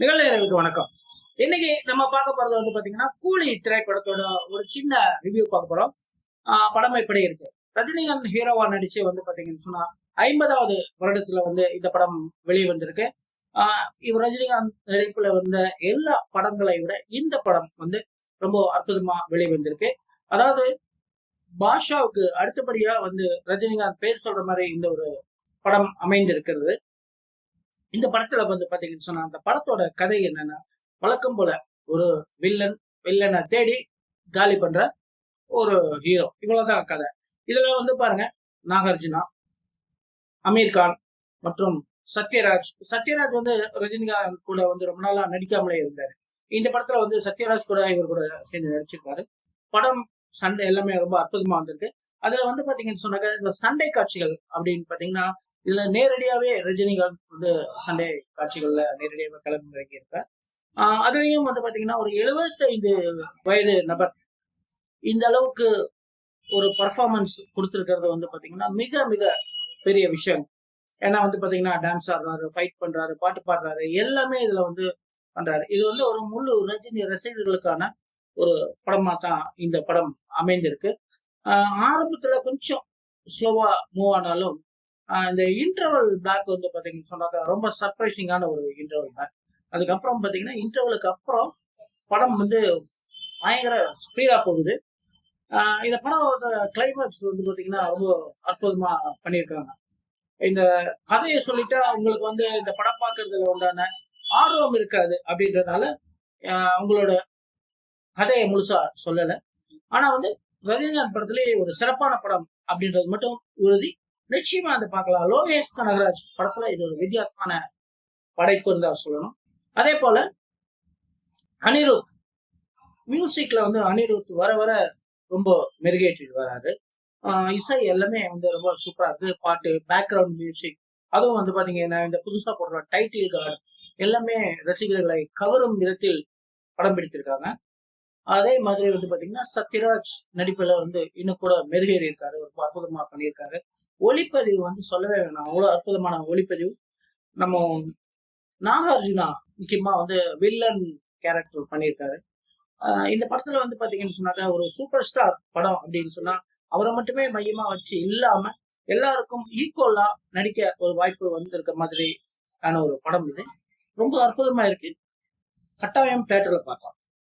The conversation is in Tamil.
நிகழ்நேர்களுக்கு வணக்கம். இன்னைக்கு நம்ம பார்க்க போறது வந்து பாத்தீங்கன்னா கூலி திரைப்படத்தோட ஒரு சின்ன ரிவ்யூ பார்க்க போறோம். ஆஹ் படம் எப்படி இருக்கு? ரஜினிகாந்த் ஹீரோவா நடிச்சு வந்து பாத்தீங்கன்னு சொன்னா ஐம்பதாவது வருடத்துல வந்து இந்த படம் வெளியே வந்திருக்கு ஆஹ் இவர் ரஜினிகாந்த் நடிப்புல வந்த எல்லா படங்களை விட இந்த படம் வந்து ரொம்ப அற்புதமா வெளியே வந்திருக்கு அதாவது பாஷாவுக்கு அடுத்தபடியா வந்து ரஜினிகாந்த் பேர் சொல்ற மாதிரி இந்த ஒரு படம் அமைந்திருக்கிறது. இந்த படத்துல வந்து பாத்தீங்கன்னு சொன்னா அந்த படத்தோட கதை என்னன்னா வழக்கம் போல ஒரு வில்லன் வில்லனை தேடி காலி பண்ற ஒரு ஹீரோ இவ்வளவுதான் கதை. இதுல வந்து பாருங்க நாகார்ஜுனா அமீர் கான் மற்றும் சத்யராஜ். சத்யராஜ் வந்து ரஜினிகாந்த் கூட வந்து ரொம்ப நாளா நடிக்காமலே இருந்தாரு. இந்த படத்துல வந்து சத்யராஜ் கூட இவர் கூட சேர்ந்து நடிச்சிருக்காரு. படம் சண்டை எல்லாமே ரொம்ப அற்புதமா வந்திருக்கு. அதுல வந்து பாத்தீங்கன்னு சொன்னாக்க இந்த சண்டை காட்சிகள் அப்படின்னு பாத்தீங்கன்னா இதுல நேரடியாவே ரஜினிகாந்த் வந்து சண்டை காட்சிகள்ல நேரடியாக கிளம்பி இறங்கியிருப்பார் அதுலயும் வந்து பாத்தீங்கன்னா ஒரு 75 வயது நபர் இந்த அளவுக்கு ஒரு பர்ஃபார்மன்ஸ் கொடுத்துருக்கிறது வந்து பாத்தீங்கன்னா மிக மிக பெரிய விஷயம். ஏன்னா வந்து பாத்தீங்கன்னா டான்ஸ் ஆடுறாரு ஃபைட் பண்றாரு பாட்டு பாடுறாரு எல்லாமே இதுல வந்து பண்றாரு. இது வந்து ஒரு முழு ரஜினி ரசிகர்களுக்கான ஒரு படமா தான் இந்த படம் அமைந்திருக்கு. ஆஹ் ஆரம்பத்துல கொஞ்சம் ஸ்லோவா மூவ் ஆனாலும் இந்த இன்டர்வல் பிளாக் வந்து பார்த்தீங்கன்னு சொன்னாக்க ரொம்ப சர்ப்ரைசிங்கான ஒரு இன்டர்வல் பிளாக் அதுக்கப்புறம் பார்த்தீங்கன்னா இன்டர்வலுக்கு அப்புறம் படம் வந்து பயங்கர ஸ்பீடாக போகுது. இந்த படம் கிளைமேக்ஸ் வந்து பார்த்தீங்கன்னா ரொம்ப அற்புதமாக பண்ணியிருக்காங்க. இந்த கதையை சொல்லிட்டா உங்களுக்கு வந்து இந்த படம் பார்க்கறதுல உண்டான ஆர்வம் இருக்காது அப்படின்றதுனால அவங்களோட உங்களோட கதையை முழுசா சொல்லலை. ஆனால் வந்து ரஜினிகாந்த் படத்திலேயே ஒரு சிறப்பான படம் அப்படின்றது மட்டும் உறுதி. நிச்சயமா அதை பார்க்கலாம். லோகேஷ் கனகராஜ் படத்துல இது ஒரு வித்தியாசமான படைப்பு இருந்தா சொல்லணும். அதே போல அனிருத் மியூசிக்ல வந்து அனிருத் வர வர ரொம்ப மெருகேற்றிட்டு வராரு. இசை எல்லாமே வந்து ரொம்ப சூப்பரா இருக்கு. பாட்டு பேக்ரவுண்ட் மியூசிக் அதுவும் வந்து பாத்தீங்கன்னா இந்த புதுசா போடுற டைட்டில் கார்டு எல்லாமே ரசிகர்களை கவரும் விதத்தில் படம் பிடித்திருக்காங்க. அதே மாதிரி வந்து பாத்தீங்கன்னா சத்யராஜ் நடிப்புல வந்து இன்னும் கூட மெருகேறி இருக்காரு ரொம்ப அற்புதமா பண்ணியிருக்காரு. ஒளிப்பதிவு வந்து சொல்லவே வேணாம். அவ்வளவு அற்புதமான ஒளிப்பதிவு. நம்ம நாகார்ஜுனா முக்கியமா வந்து வில்லன் கேரக்டர் பண்ணியிருக்காரு. ஆஹ் இந்த படத்துல வந்து பாத்தீங்கன்னு சொன்னாக்கா ஒரு சூப்பர் ஸ்டார் படம் அப்படின்னு சொன்னா அவரை மட்டுமே மையமா வச்சு இல்லாம எல்லாருக்கும் ஈக்குவலா நடிக்க ஒரு வாய்ப்பு வந்திருக்க மாதிரி ஆன ஒரு படம் இது. ரொம்ப அற்புதமா இருக்கு. கட்டாயம் தேட்டர்ல பார்க்கலாம்.